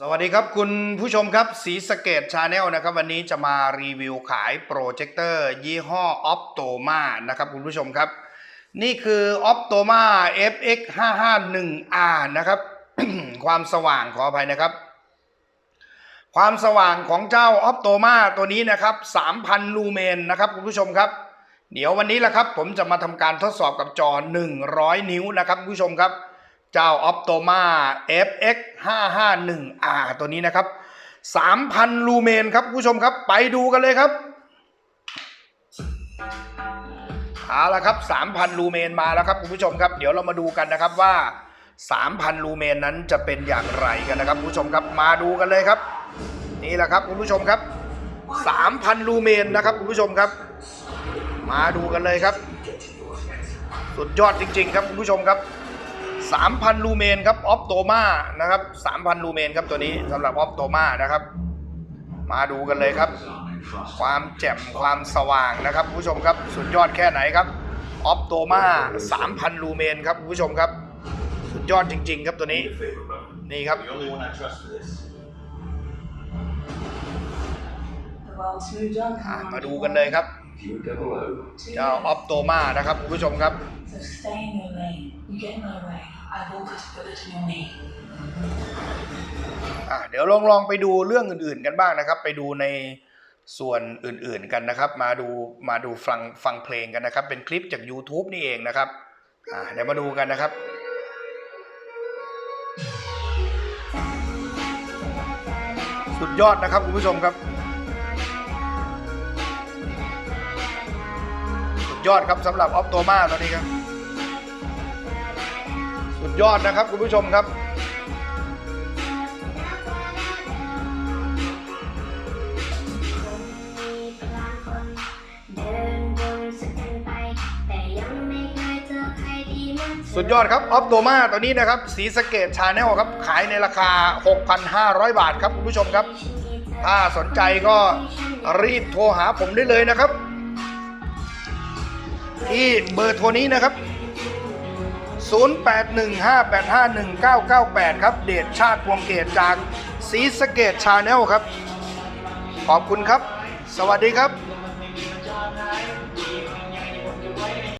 สวัสดีครับคุณผู้ชมครับสีสเกตชาแนลนะครับ วันนี้จะมารีวิวขายโปรเจคเตอร์ ยี่ห้อออ t โตมานะครับคุณผู้ชมครับ นี่คือออ t โตมา FX 551R นะครับ ความสว่างขออภัยนะครับ ความสว่างของเจ้าออ t โตมาตัวนี้นะครับ 3,000 ลูเมนนะครับคุณผู้ชมครับ เดี๋ยววันนี้แหละครับ ผมจะมาทำการทดสอบกับจอ 100 นิ้วนะครับคุณผู้ชมครับ เจ้า Optoma FX 551R ตัวนี้นะครับ 3,000 ลูเมนครับคุณผู้ชมครับไปดูกันเลยครับเอาละครับ 3,000 ลูเมนมาแล้วครับคุณผู้ชมครับ เดี๋ยวเรามาดูกันนะครับว่า 3,000 ลูเมนนั้นจะเป็นอย่างไรกันนะครับคุณผู้ชมครับมาดูกันเลยครับ นี่แหละครับคุณผู้ชมครับ 3,000 ลูเมนนะครับคุณผู้ชมครับ มาดูกันเลยครับ สุดยอดจริง ๆ ครับคุณผู้ชมครับ 3,000 ลูเมนครับออฟโตมานะครับ3,000 ลูเมนครับตัวนี้สำหรับออฟโตมานะครับ มาดูกันเลยครับ ความแจ่มความสว่างนะครับผู้ชมครับสุดยอดแค่ไหนครับออฟโตมา3,000 ลูเมนครับผู้ชมครับ สุดยอดจริง ๆ ครับตัวนี้นี่ครับ มาดูกันเลยครับเจ้าออฟโตมานะครับผู้ชมครับ You get my way. I will put a bullet in your knee. อะเดี๋ยวลองลองไปดูเรื่องอื่นๆกันบ้างนะครับ ไปดูในส่วนอื่นๆกันนะครับ มาดูมาดูฟังฟังเพลงกันนะครับ เป็นคลิปจาก YouTube นี่เองนะครับอะเดี๋ยวมาดูกันนะครับ สุดยอดนะครับคุณผู้ชมครับ สุดยอดครับสำหรับออฟโตมาตอนนี้ครับ สุดยอดนะครับคุณผู้ชมครับเดินบนสุดทางไปแต่ยังไม่เคยเจอใครดีเหมือนเธอสุดยอดครับออฟโตมาตัวนี้นะครับ สีสะเกตชาแนลครับ ขายในราคา 6,500 บาทครับคุณผู้ชมครับ ถ้าสนใจก็รีบโทรหาผมได้เลยนะครับ ที่เบอร์โทรนี้นะครับ 0815851998 ครับ เดชชาติพวงเกตจากสีสเกตชาแนลครับ ขอบคุณครับ สวัสดีครับ